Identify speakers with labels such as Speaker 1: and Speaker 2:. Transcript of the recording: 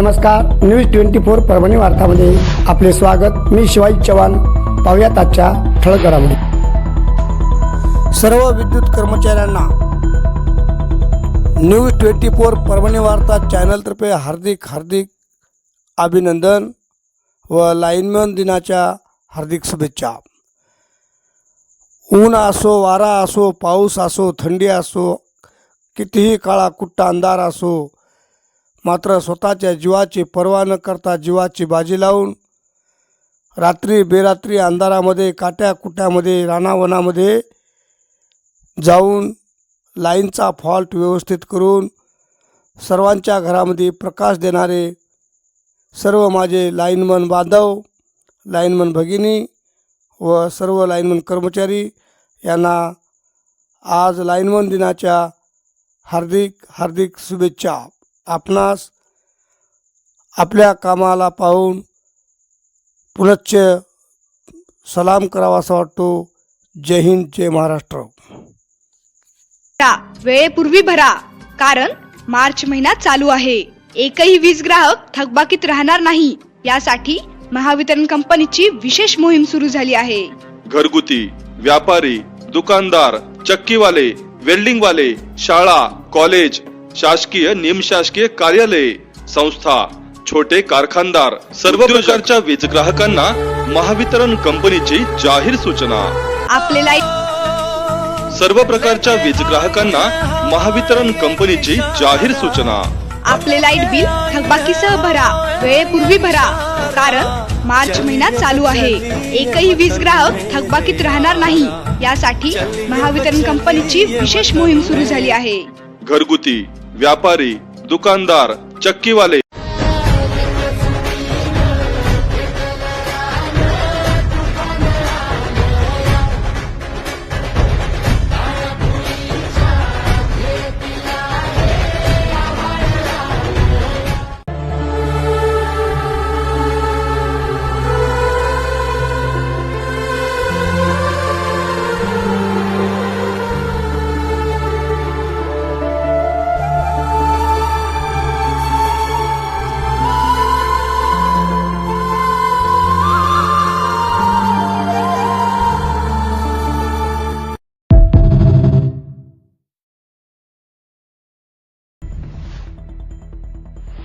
Speaker 1: नमस्कार news twenty four Parbhani वार्तामध्ये आपले स्वागत. मी शिवाजी चव्हाण. पाहुयात आजच्या ठळक घडामोडी. सर्व विद्युत कर्मचाऱ्यांना न्यूज ट्वेंटी फोर परभणी वार्ता चॅनलतर्फे हार्दिक हार्दिक अभिनंदन व लाईनमन दिनाच्या हार्दिक शुभेच्छा. ऊन असो वारा असो पाऊस असो थंडी असो कितीही काळा कुट्टा अंधार असो मात्र स्वतःच्या जीवाची पर्वा न करता जीवाची बाजी लावून रात्री बेरात्री अंधारामध्ये काट्या कुट्यामध्ये रानावनामध्ये जाऊन लाईनचा फॉल्ट व्यवस्थित करून सर्वांच्या घरामध्ये प्रकाश देणारे सर्व माझे लाईनमन बांधव लाईनमन भगिनी व सर्व लाईनमन कर्मचारी यांना आज लाईनमन दिनाच्या हार्दिक हार्दिक शुभेच्छा. आपणास आपल्या कामाला पाहून पुनश्च सलाम करावा असा वाटतो. जय हिंद जय महाराष्ट्र.
Speaker 2: भरा वेळेपूर्वी भरा कारण मार्च महिना चालू आहे. एकही वीज ग्राहक थकबाकीत राहणार नाही. यासाठी महावितरण कंपनीची विशेष मोहीम सुरू झाली आहे.
Speaker 3: घरगुती व्यापारी दुकानदार चक्कीवाले वेल्डिंगवाले शाळा कॉलेज शासकीय निमशासकीय कार्यालये संस्था छोटे कारखानदार सर्व प्रकारच्या वीज ग्राहकांना महावितरण कंपनीची जाहीर सूचना.
Speaker 2: आपले लाइट
Speaker 3: सर्व प्रकारच्या वीज ग्राहकांना महावितरण कंपनीची जाहीर सूचना.
Speaker 2: आपले लाइट बिल थकबाकीसह भरा वेळेपूर्वी भरा कारण मार्च महिना चालू आहे. एकही वीज ग्राहक थकबाकीत राहणार नाही. यासाठी महावितरण कंपनीची विशेष मोहीम सुरू झाली आहे.
Speaker 3: घरगुती व्यापारी दुकानदार चक्कीवाले